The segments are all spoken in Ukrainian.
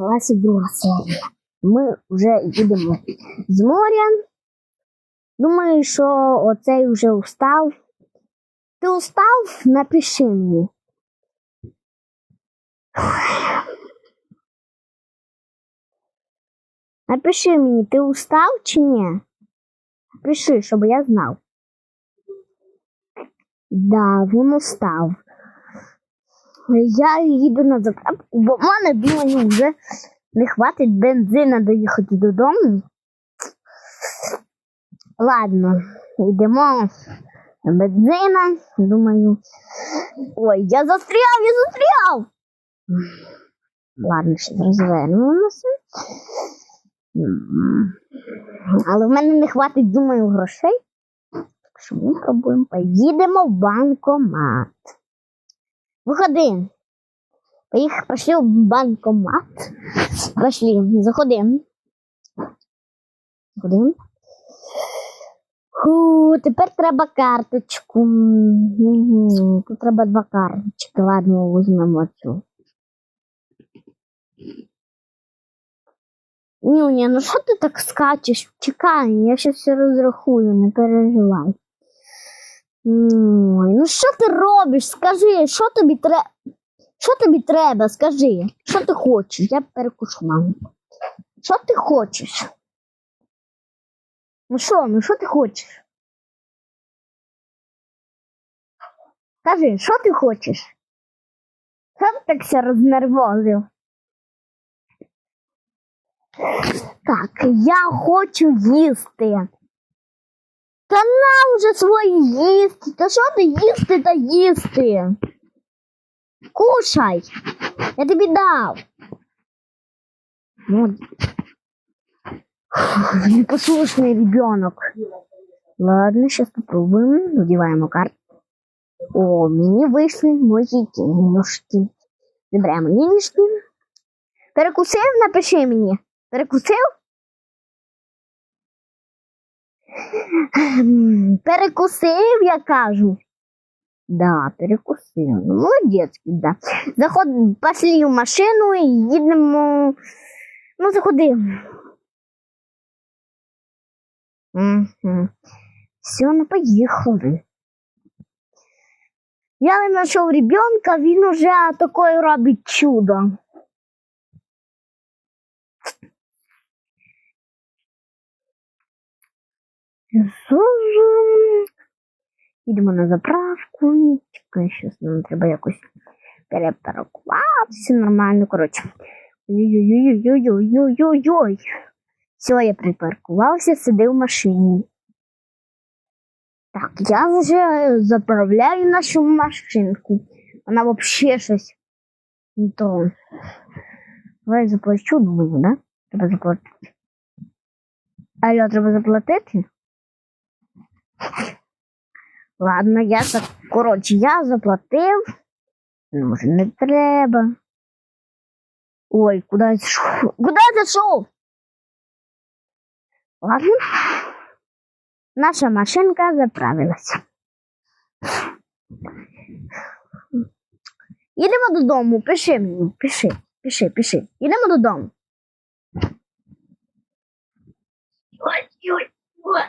Почалася друга серія. Ми вже їдемо з моря. Думаю, що оцей вже устав. Ти устав? Напиши мені. Напиши мені, ти устав чи ні? Напиши, щоб я знав. Да, він устав. Я їду на заправку, бо в мене думаю, вже не хватить бензина доїхати додому. Ладно, йдемо на бензина. Думаю. Ой, я застряв, я застряв. Ладно, ще розвернемося. Але в мене не хватить, думаю, грошей. Так що ми пробуємо. Поїдемо в банкомат. Виходи. Поїхали, пошли в банкомат. Пошли. Заходимо. Фу, тепер треба карточку. Тут треба два карточки. Ладно, візьмемо цю. Нюня, ну що ти так скачеш? Чекай, я ще все розрахую, не переживай. Ой, ну що ти робиш? Скажи, що тобі треба? Що тобі треба? Скажи, що ти хочеш? Я перекушу маму. Що ти хочеш? Ну що, ну що ти хочеш? Скажи, що ти хочеш? Що ти так все рознервозив? Так, я хочу їсти. Та на вже свої їсти. Та що ти їсти та їсти? Кушай. Я тобі дав. Ну, непослушный ребенок. Ладно, сейчас попробуем. Надеваем карту. О, мені вийшли мої денежки. Забираємо денежки. Перекусив, напиши мені. Перекусив? Ем, Перекусив, я кажу. Да, перекусив. Молодець, да. Заход, пошли в машину і їдемо. Ну, заходи. Все, ну поїхали. Я не знайшов ребенка, він уже такое робить чудо. Їдемо на заправку. Чекай, щас нам треба якось перепаркуватися нормально. Коротше. Ой-ой-ой-ой-ой-ой-ой-ой. Все, я припаркувався, сидив в машині. Так, я вже заправляю нашу машинку. Вона вообще щось то. Давай заплачу, думаю, да? Треба заплатити. Алло, треба заплатити? Ладно, я так. Коротше, я заплатив. Ну, може, не треба. Ой, куди я зайшов? Куди я зайшов? Ладно. Наша машинка заправилася. Їдемо додому, пиши мені, пиши, пиши, пиши. Їдемо додому. Ой, ой, ой.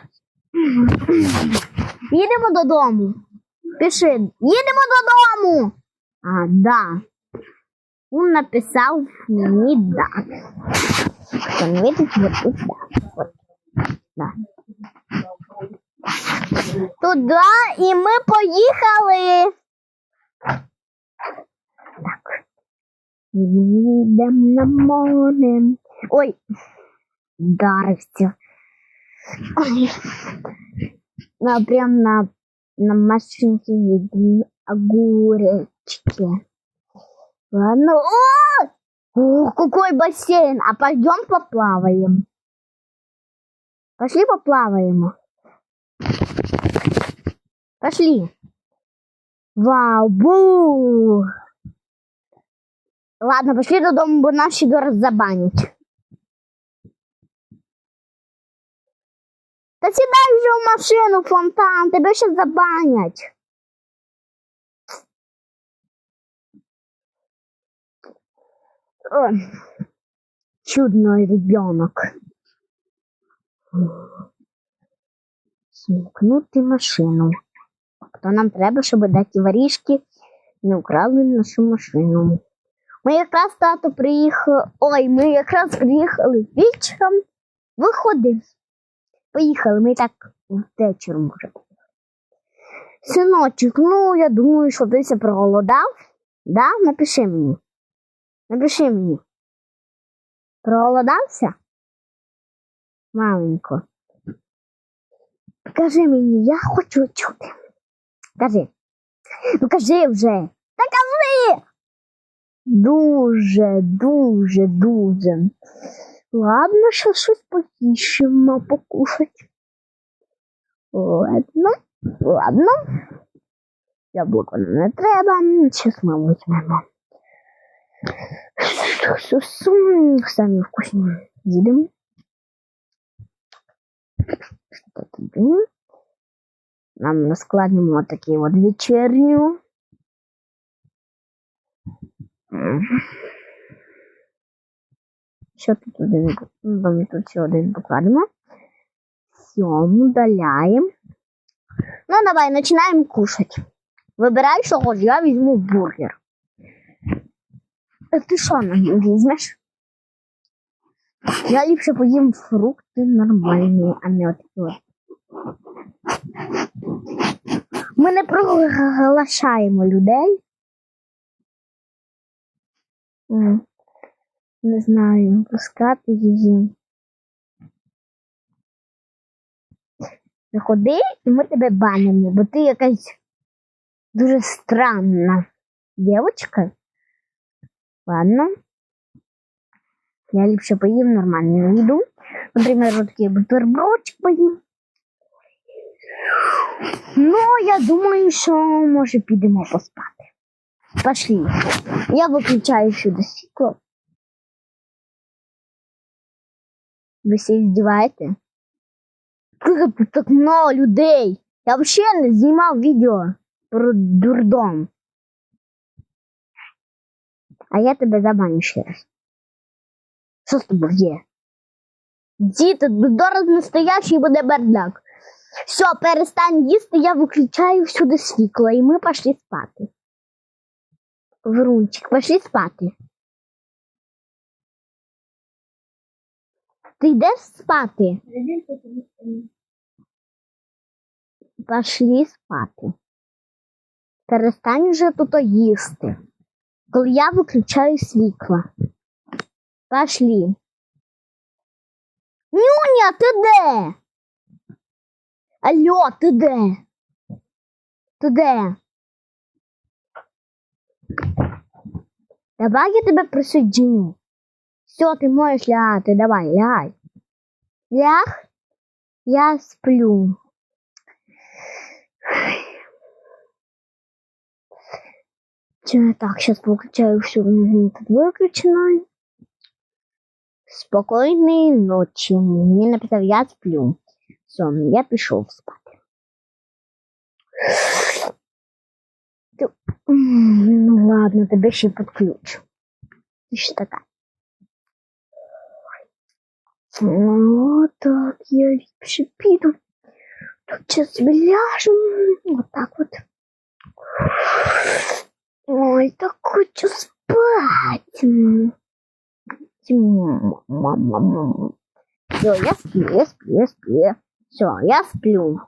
Їдемо додому. Пиши. Їдемо додому. А, да. Він написав мені да. Хто видить, вот тут да. Вот. Да. Туди і ми поїхали. Так. Їдемо на море. Ой, вдарився. На, прям на, на машинке едем огуречки. Ладно. О! О, какой бассейн! А пойдем поплаваем. Пошли поплаваем. Пошли. Вау, бу! Ладно, пошли додому, бо нас ще зараз забанять. Та сідай вже в машину, фонтан, тебе ще забанять. Ой. чудный ребенок. Смкнути машину. То нам треба, щоб дати воріжки не украли нашу машину. Ми якраз тато приїхав. Ой, ми якраз приїхали вечором. Виходи. Поїхали, ми так вечором може. Синочок, ну я думаю, що ти ся проголодав. Да? Напиши мені. Напиши мені. Проголодався? Маленько. Кажи мені, я хочу чути. Кажи. Ну кажи вже. Та кажи. Дуже, дуже, дуже. Ладно, що щось поїщемо покушать. Ладно, ладно. Яблуко нам не треба, щас ми візьмемо. Самі вкусні. Їдемо. Нам розкладемо такі от вечерню. Що тут один? Ну, Ми тут ще один покладемо. Сьому удаляємо. Ну, давай, починаємо кушати. Вибирай, що хочеш, я візьму бургер. А ти що нам візьмеш? Я ліпше поїм фрукти нормальні, а не отакі от. Ми не приглашаємо людей. Не знаю, пускати її. Заходи, і ми тебе банимо, бо ти якась дуже странна дівчинка. Ладно. Я ліпше поїм нормальну їду. Наприклад, вот такий бутербродчик поїм. Ну, я думаю, що може підемо поспати. Пошли. Я виключаю сюди світло. Ви всі здіваєте? Так много людей. Я взагалі не знімав відео про дурдом. А я тебе забаню ще раз. Що з тобою є? Діти, дурдор настоящий буде бардак. Все, перестань їсти, я виключаю всюди світло, і ми пішли спати. Врунчик, пішли спати. Ти йдеш спати? Пішли спати. Перестань вже тут їсти. Коли я виключаю світло. Пошли. Нюня, ти де? Алло, ти де? Ти де? Давай я тебе присоединю. Все, ти можеш лягати, давай, лягай. Ляг, я сплю. Чё, Так, сейчас выключаю все, тут выключено. Спокойной ночи. Мне написал, я сплю. Все, я пішов спати. Ти- М, Ну ладно, тебе ще підключу. Ти ж така. Ну, так, я ліпше піду. Тут зараз ляжу. Вот так вот. Ой, так хочу спать. Все, я сплю, я сплю, я сплю. Все, я сплю.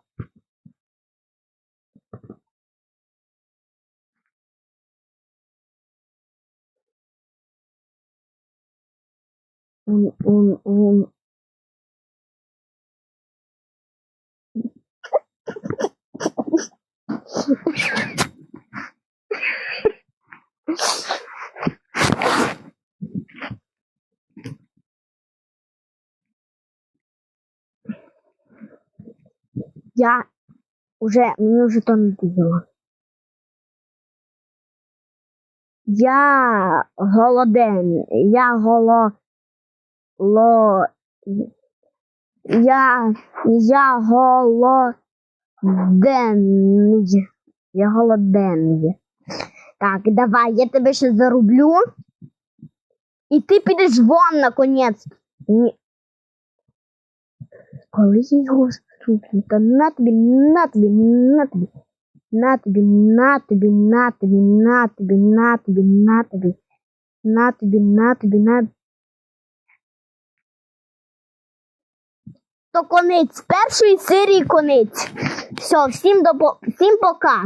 Он, он, он. Я уже, мне уже то надоело. Я голоден, я голо... Ло... Я... Я голоден. Я голоден. Так, давай, я тебе ще зарублю. І ти підеш вон наконець. Ні. Коли я його стукну, то на тобі, на тобі, на тобі. На тобі, на тобі, на тобі, на тобі, на тобі, на тобі. На тобі, на тобі, на То конець першої серії конець. Все, всім до всім пока.